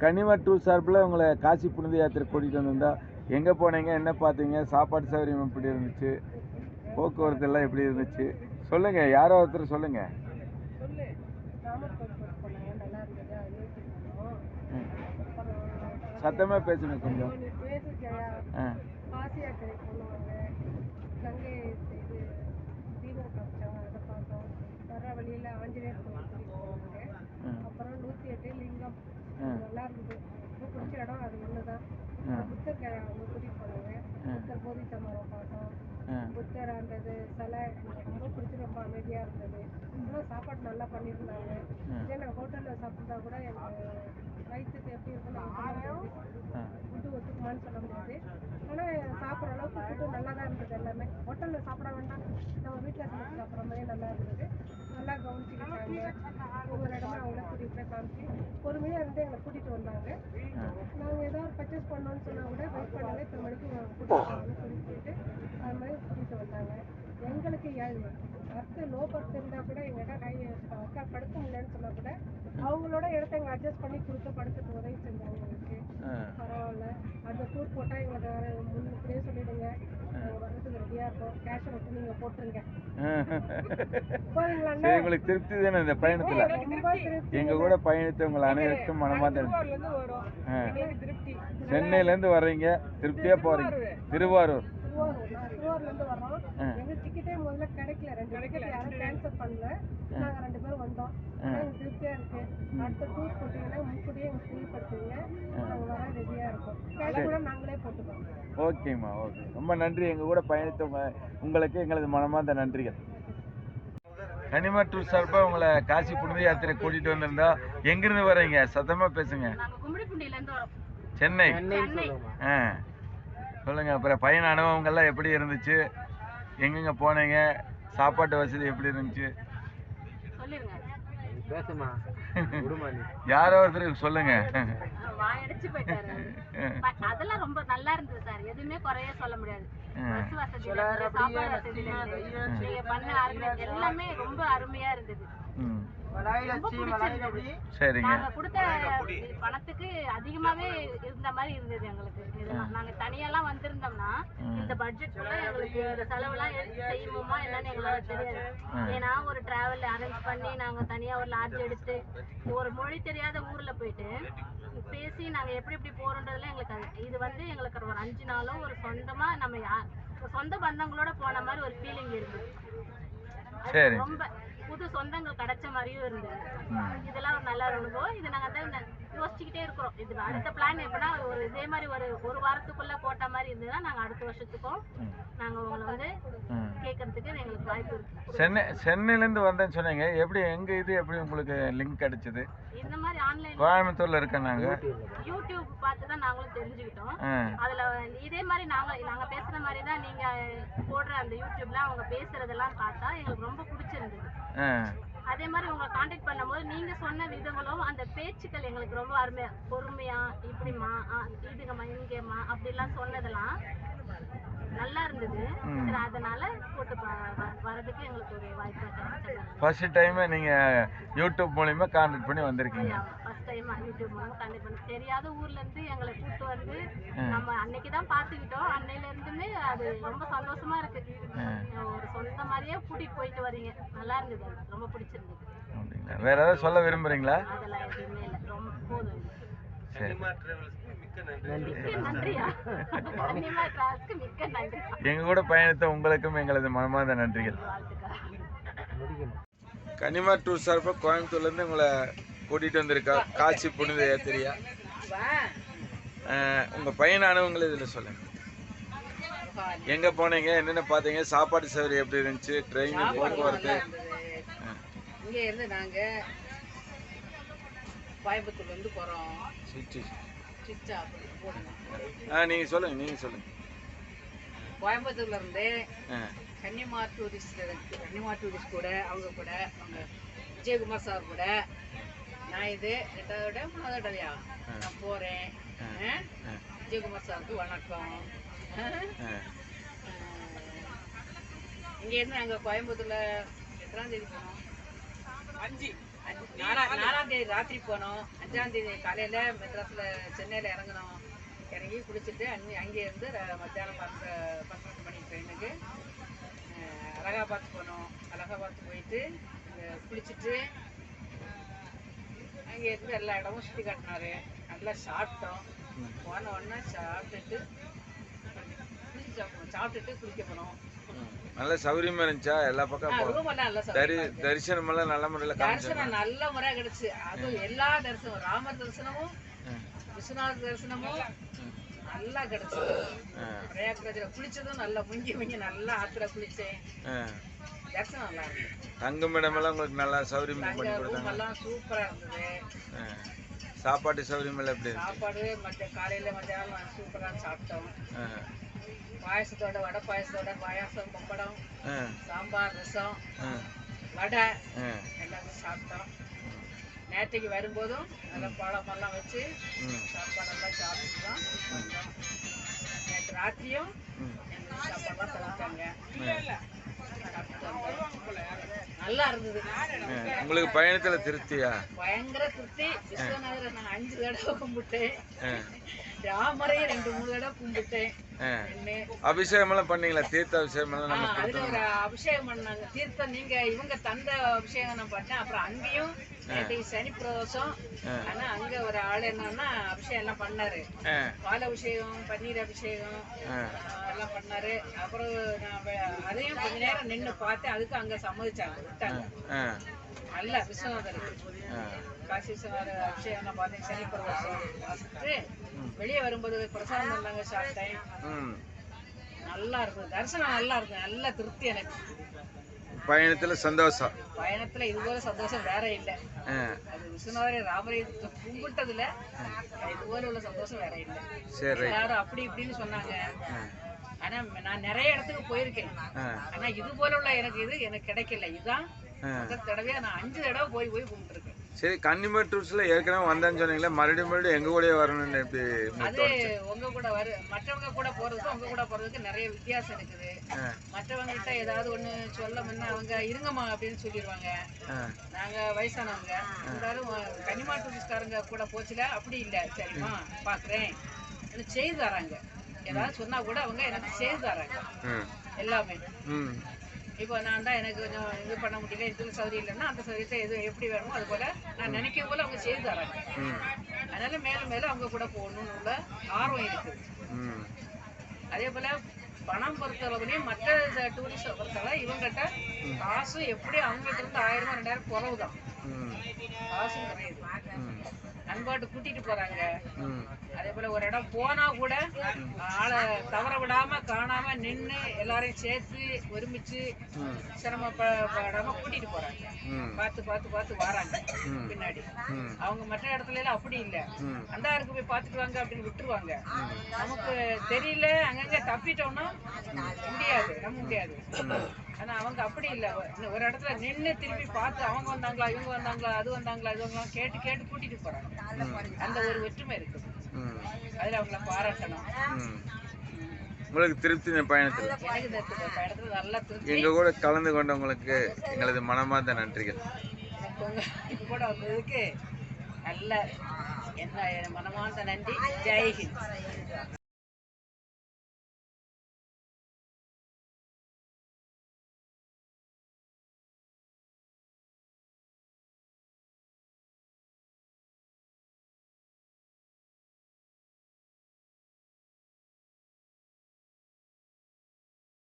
கனிமா tour சார்பில் உங்களை காசி புனித யாத்திரை கூட்டிகிட்டு வந்திருந்தா எங்கே போனீங்க என்ன பார்த்தீங்க சாப்பாடு சௌகரியம் எப்படி இருந்துச்சு போக்குவரத்து எல்லாம் எப்படி இருந்துச்சு சொல்லுங்கள் யாரோ ஒருத்தர் சொல்லுங்கள் சத்தமாக பேசுங்க கொஞ்சம். ஆ. வழியில் ஆஞ்சநேயர் நூற்றி லிங்கம். நல்லா இருந்தது. ரொம்ப பிடிச்ச இடம் அது ஒன்று தான். புத்தர் அவங்க கூட்டிட்டு போனாங்க. புத்தர் போதித்த மரம் பார்த்தோம். புத்தர் அந்த இது சிலை ரொம்ப பிடிச்சி ரொம்ப அமைதியாக இருந்தது. ஆனால் சாப்பாடு நல்லா பண்ணியிருந்தாங்க. இதே நான் ஹோட்டலில் சாப்பிட்டா கூட எனக்கு வயிற்றுக்கு எப்படி இருக்குன்னு ஃபுட்டு ஒத்துக்குமான்னு சொல்ல முடியாது. ஆனால் சாப்பிட்ற அளவுக்கு ஃபுட்டு நல்லா தான் இருந்தது எல்லாமே. ஹோட்டலில் சாப்பிட வேண்டாம். நம்ம வீட்டில் சமைச்சு சாப்பிட்ற மாதிரி நல்லா இருந்தது. நல்லா கவனிச்சுக்கிட்டாங்க. ஒவ்வொரு அவங்கள கூட்டிகிட்டு போய் காமிச்சு பொறுமையாக இருந்து எங்களை கூட்டிகிட்டு வந்தாங்க. நாங்கள் ஏதாவது பர்ச்சேஸ் பண்ணோம்னு சொன்னால் கூட வெயிட் பண்ணல. இத்தனை மணிக்கு கூட்டிகிட்டு போகணும்னு கூட்டிகிட்டு போயிட்டு அது மாதிரி கூட்டிகிட்டு வந்தாங்க. எங்களுக்கு ஏழு பர்த்து லோ பர்த் இருந்தால் கூட எங்கிட்ட ஹை அக்கா படுக்க முடியலன்னு சொன்னால் கூட அவங்களோட இடத்த எங்களை அட்ஜஸ்ட் பண்ணி கொடுத்து படுத்துட்டு உதவி செஞ்சாங்க எங்களுக்கு பரவாயில்ல. அந்த டூர் போட்டால் எங்களுக்கு வேறு முன்னுக்குள்ளே சொல்லிடுங்க. நாங்கள் வர்றதுக்கு ரெடியாக இருக்கோம். கேஷை மட்டும் நீங்கள் போட்டுருங்க. சரி உங்களுக்கு திருப்தி தானே இந்த பயணத்தில்? எங்கள் கூட பயணித்த உங்கள் அனைவருக்கும் எங்களுக்கு திருப்தி. சென்னையிலேருந்து வர்றீங்க. திருப்தியாக போகிறீங்க திருவாரூர். திருவாரூர்லேருந்து டிக்கெட்டே முதல்ல கிடைக்கல. ரெண்டு டிக்கெட் யாரும் கேன்சல் பண்ணல. நாங்கள் ரெண்டு பேரும் வந்தோம். திருப்தியாக இருக்கு. அடுத்த டூர் போட்டிங்கன்னா முன்கூட்டியே எங்களுக்கு தெரியப்படுத்துவீங்க நாங்கள் வர ரெடியாக இருக்கோம். கேஷ் கூட நாங்களே போட்டுக்கோம் ஓகேம்மா ஓகே. ரொம்ப நன்றி. எங்கள் கூட பயணித்தவங்க உங்களுக்கு எங்களது மனமார்ந்த நன்றிகள். கனிமா டூர் சார்பாக உங்களை காசி புனித யாத்திரை கூட்டிகிட்டு வந்திருந்தா எங்கேருந்து வரீங்க? சத்தமாக பேசுங்க. நாங்க கும்மிடிப்பூண்டியில இருந்து வரோம். சென்னை. சென்னை ஆ. சொல்லுங்கள் அப்புறம் பயண அனுபவங்கள்லாம் எப்படி இருந்துச்சு? எங்கெங்கே போனீங்க? சாப்பாட்டு வசதி எப்படி இருந்துச்சு? யாரோ ஒருத்தர் சொல்லுங்க. அதெல்லாம் ரொம்ப நல்லா இருந்தது சார். எதுவுமே குறைய சொல்ல முடியாது. பஸ் வசதியில சாப்பாடு வசதியில நீங்க பண்ண ஆர்கனைஸ் எல்லாமே ரொம்ப அருமையா இருந்தது. சரிங்க. கொடுத்த பணத்துக்கு அதிகமாவே இருந்த மாதிரி இருந்தது எங்களுக்கு. நாங்க தனியாலாம் வந்திருந்தோம்னா இந்த பட்ஜெட்குள்ள எங்களுக்கு இந்த செலவெல்லாம் எடுத்து செய்யணுமா என்னன்னு எங்களால தெரியாது ஏன்னா ஒரு டிராவல் அரேஞ்ச் பண்ணி நாங்க தனியா ஒரு லாட்ஜ் எடுத்து ஒரு மொழி தெரியாத ஊர்ல போயிட்டு பேசி நாங்க எப்படி எப்படி போறோன்றதுல எங்களுக்கு அது- இது வந்து எங்களுக்கு ஒரு அஞ்சு நாளும் ஒரு சொந்தமா நம்ம சொந்த பந்தங்களோட போன மாதிரி ஒரு ஃபீலிங் இருந்தது. ரொம்ப புது சொந்தங்கள் கிடைச்ச மாதிரியும் இருந்தது இதெல்லாம் ஒரு நல்ல அனுபவம். இது நாங்க வந்து ந- யோசிச்சுக்கிட்டே இருக்கிறோம். இது அடுத்த பிளான் எப்படின்னா ஒரு இதே மாதிரி ஒரு ஒரு வாரத்துக்குள்ள போட்ட மாதிரி இருந்ததுன்னா நாங்க அடுத்த வருஷத்துக்கும் நாங்க உங்களை வந்து கேட்கறதுக்கு எங்களுக்கு வாய்ப்பு இருக்கு. சென்னை சென்னையிலேருந்து வந்தேன்னு சொன்னீங்க. எப்படி எங்கள் இது எப்படி உங்களுக்கு லிங்க் கிடைச்சது? இந்த மாதிரி ஆன்லைன் கோயம்புத்தூரில் இருக்கேன் நாங்கள் யூடியூப் பார்த்து தான் நாங்களும் தெரிஞ்சுக்கிட்டோம். அதுல இதே மாதிரி நாங்க நாங்க பேசுற மாதிரி தான் நீங்க போடுற அந்த யூடியூப்ல அவங்க பேசுறதெல்லாம் பார்த்தா எங்களுக்கு ரொம்ப அதே மாதிரி உங்களை காண்டாக்ட் பண்ணும்போது நீங்க சொன்ன விதங்களும் அந்த பேச்சுக்கள் எங்களுக்கு ரொம்ப அருமையா பொறுமையா இப்படிமா ஆ, இதுங்கம்மா இங்கேம்மா அப்படிலாம் சொன்னதெல்லாம் நல்லா இருந்தது சரி அதனால போட்டு வரதுக்கு எங்களுக்கு ஒரு வாய்ப்பு கிடைச்சது ஃபர்ஸ்ட் டைமே நீங்கள் யூடியூப் மூலிமா கான்டாக்ட் பண்ணி வந்திருக்கீங்க. ஃபர்ஸ்ட் டைம் யூடியூப் மூலம் காண்டாக்ட் பண்ணி தெரியாத ஊர்ல இருந்து எங்களை கூட்டு வந்து நம்ம அன்னைக்கு தான் பார்த்துக்கிட்டோம். அன்னையில இருந்துமே அது ரொம்ப சந்தோஷமா இருக்கு. ஒரு சொந்த மாதிரியே கூட்டிட்டு போயிட்டு வரீங்க. நல்லா இருந்தது. ரொம்ப பிடிச்சிருந்தது. வேற ஏதாவது சொல்ல விரும்புறீங்களா? அதெல்லாம் எதுவுமே இல்லை ரொம்ப போதும். சரி. எங்கள் கூட பயணித்த உங்களுக்கும் எங்களது மனமார்ந்த நன்றிகள். கனிமா டூர் சார்பாக கோயம்புத்தூர்லேருந்து உங்களை கூட்டிகிட்டு வந்திருக்கா. காசி புனித யாத்திரையா? உங்கள் பயண அனுபவங்கள் இதில் சொல்லுங்கள் எங்கே போனீங்க? என்னென்ன பார்த்தீங்க? சாப்பாடு சௌகரியம் எப்படி இருந்துச்சு? ட்ரெயின் போக்குவரத்து இங்க இருந்து நாங்க கோயம்புத்தூர்ல இருந்து ஆ நீங்கள் சொல்லுங்கள் நீங்கள் சொல்லுங்கள் கோயம்புத்தூர்ல இருந்து கன்னிமார் டூரிஸ்ட் கன்னிமார் டூரிஸ்ட் கூட அவங்க கூட அவங்க விஜயகுமார் சார் கூட. நான் இது ரெண்டாவது விட மூணாவது தடவையா? நான் போறேன்? விஜயகுமார் சாருக்கு வணக்கம். ஆ? ஆ. இங்க இருந்து நாங்க கோயம்புத்தூர்ல எத்தனாம் தேதி போனோம்? அஞ்சு. நாலாம் தேதி ராத்திரி போனோம். அஞ்சாம் தேதி காலையில மெட்ராஸ்ல சென்னையில இறங்கணும் இறங்கி குளிச்சுட்டு அங்கே அங்கே இருந்து மத்தியானம் பன்னெண்டு பன்னெண்டு மணி ட்ரெயினுக்கு அலகாபாத் போனோம். அலகாபாத் போயிட்டு குளிச்சுட்டு அங்கே இருந்து எல்லா இடமும் சுற்றி காட்டினாரு. நல்லா சாப்பிட்டோம். போன உடனே சாப்பிட்டுட்டு குளிச்சு சாப்பிடுவோம் சாப்பிட்டுட்டு குளிக்க போனோம். நல்ல சௌகரியமா இருந்துச்சா? எல்லா பக்கம் ரூம் தரி தரிசனம் எல்லாம் நல்ல முறையில் காமிச்சாங்க. தரிசனம் நல்ல முறை கிடைச்சு. அதுவும் எல்லா தரிசனம் ராமர் தரிசனமும் விஸ்வநாத தரிசனமும் நல்லா கிடைச்சது பிரயாக்ராஜ்ல குளிச்சதும் நல்லா முங்கி முங்கி நல்லா ஆத்துல குளிச்சேன். தரிசனம் நல்லா இருந்தது தங்குமிடம் எல்லாம் உங்களுக்கு நல்லா சௌகரியம் அங்க பண்ணி ரூம் கொடுத்தாங்க. எல்லாம் சூப்பரா இருந்தது. சாப்பாட்டு சௌகரியம் எல்லாம் எப்படி சாப்பாடு மத்திய காலையில மத்தியானம் சூப்பரா சாப்பிட்டோம். பாயசத்தோட வடை பாயசத்தோட பாயாசம் பப்படம். சாம்பார் ரசம். வடை. எல்லாமே சாப்பிட்டோம் நேற்றைக்கு வரும்போதும் நல்லா பழமெல்லாம் வச்சு. சாப்பாடெல்லாம் சாப்பிட்டு தான் வந்தோம் நேற்று ராத்திரியும். எங்களுக்கு சாப்பாடெல்லாம் வந்தோம். நல்லா இருந்தது. உங்களுக்கு பயணத்துல திருப்தியா பயங்கர திருப்தி விஸ்வநாதரை நான் அஞ்சு தடவை கும்பிட்டேன். ராமரையும் ரெண்டு மூணு தடவை கும்பிட்டேன் அபிஷேகம் எல்லாம் பண்ணீங்களா? தீர்த்த அபிஷேகம் எல்லாம் நம்ம அபிஷேகம் பண்ணாங்க. தீர்த்தம் நீங்க இவங்க தந்த அபிஷேகம் நான் பண்ணேன். அப்புறம் அங்கேயும் சனி பிரதோஷம். ஆனா அங்க ஒரு ஆள் என்னன்னா அபிஷேகம் எல்லாம் பண்ணாரு. பால் அபிஷேகம் பன்னீர் அபிஷேகம் எல்லாம் பண்ணாரு. அப்புறம் நான் அதையும் கொஞ்ச நேரம் நின்னு பார்த்தேன் அதுக்கு அங்க சம்மதிச்சாங்க. விட்டாங்க. நல்ல விஸ்வநாதருக்கு ஆ. காசி விஸ்வநாதர் அபிஷேகம் நான் பார்த்தேன் சனி பிரதோஷம். வெளியே வரும்போது பிரசாதம் பண்ணாங்க சாப்பிட்டேன். நல்லா இருந்தது தரிசனம் நல்லா இருந்தது நல்ல திருப்தி எனக்கு. பயணத்துல சந்தோஷம். பயணத்துல இது போல சந்தோஷம் வேற இல்லை. அது விஸ்வநாதரை ராமரை கும்பிட்டதுல இது போல உள்ள சந்தோஷம் வேற இல்லை. சரி எல்லாரும் அப்படி இப்படின்னு சொன்னாங்க. ஆனா நான் நிறைய இடத்துக்கு போயிருக்கேன். ஆனா இது போல உள்ள எனக்கு இது எனக்கு கிடைக்கல. இதுதான். முதல் தடவையா நான் அஞ்சு தடவை போய் போய் கும்பிட்டுருக்கேன். சரி கன்னிமர் டூர்ஸ்ல ஏற்கனவே வந்தேன்னு சொன்னீங்களே மறுபடியும் மறுபடியும் எங்க கூடயே வரணும்னு எப்படி அது? உங்க கூட வரு மற்றவங்க கூட போறதுக்கும் உங்க கூட போறதுக்கு நிறைய வித்தியாசம் இருக்குது. மற்றவங்க கிட்ட ஏதாவது ஒண்ணு சொல்ல முன்ன அவங்க இருங்கம்மா அப்படின்னு சொல்லிடுவாங்க. நாங்க வயசானவங்க இருந்தாலும் கனிமா டூரிஸ்ட்காரங்க கூட போச்சுல அப்படி இல்ல சரிம்மா பாக்குறேன் செய்து தராங்க ஏதாவது சொன்னா கூட அவங்க எனக்கு செய்து தராங்க. எல்லாமே. இப்போ நான் தான் எனக்கு கொஞ்சம் இது பண்ண முடியல இதுல சௌகரியம் இல்லைன்னா அந்த சௌகரியத்தை எது எப்படி வேணுமோ அது போல நான் நினைக்கும் போல அவங்க செய்து தராங்க. அதனால மேலும் மேலும் அவங்க கூட போகணும்னு உள்ள ஆர்வம் இருக்குது. அதே போல பணம் பொறுத்தளவுலையும் மற்ற டூரிஸ்ட் பொறுத்தளவு இவங்ககிட்ட காசும் எப்படி அவங்ககிட்ட இருந்து ஆயிரமா ரெண்டாயிரம் குறவு தான் ம். அன்பாட்டு கூட்டிட்டு போறாங்க. அதே போல ஒரு இடம் போனா கூட ஆளை தவற விடாம காணாம நின்னு எல்லாரையும் சேர்த்து ஒருமிச்சு. சிரமப்படாம கூட்டிட்டு போறாங்க. பார்த்து பார்த்து பார்த்து வராங்க. பின்னாடி. அவங்க மற்ற இடத்துல எல்லாம் அப்படி இல்ல. அந்தாருக்கு போய் பார்த்துட்டு வாங்க அப்படின்னு விட்டுருவாங்க நமக்கு தெரியல அங்கங்க தப்பிட்டோம்னா முடியாது நம்ம முடியாது ஆனா அவங்க அப்படி இல்ல. ஒரு- இடத்துல நின்னு திருப்பி பார்த்து அவங்க வந்தாங்களா இவங்க வந்தாங்களா அது வந்தாங்களா இது வந்தாங்களா கேட்டு கேட்டு கூட்டிட்டு போறாங்க. அந்த ஒரு ஒற்றுமை இருக்குது. ம். அதுல அவங்கள பாராட்டணும். உங்களுக்கு திருப்தி இந்த பயணத்தில்? எங்க கூட கலந்து கொண்டவங்களுக்கு எங்களது மனமார்ந்த நன்றிகள். கூட வந்ததுக்கு நல்ல என்ன மனமார்ந்த நன்றி. ஜெய்ஹிந்த்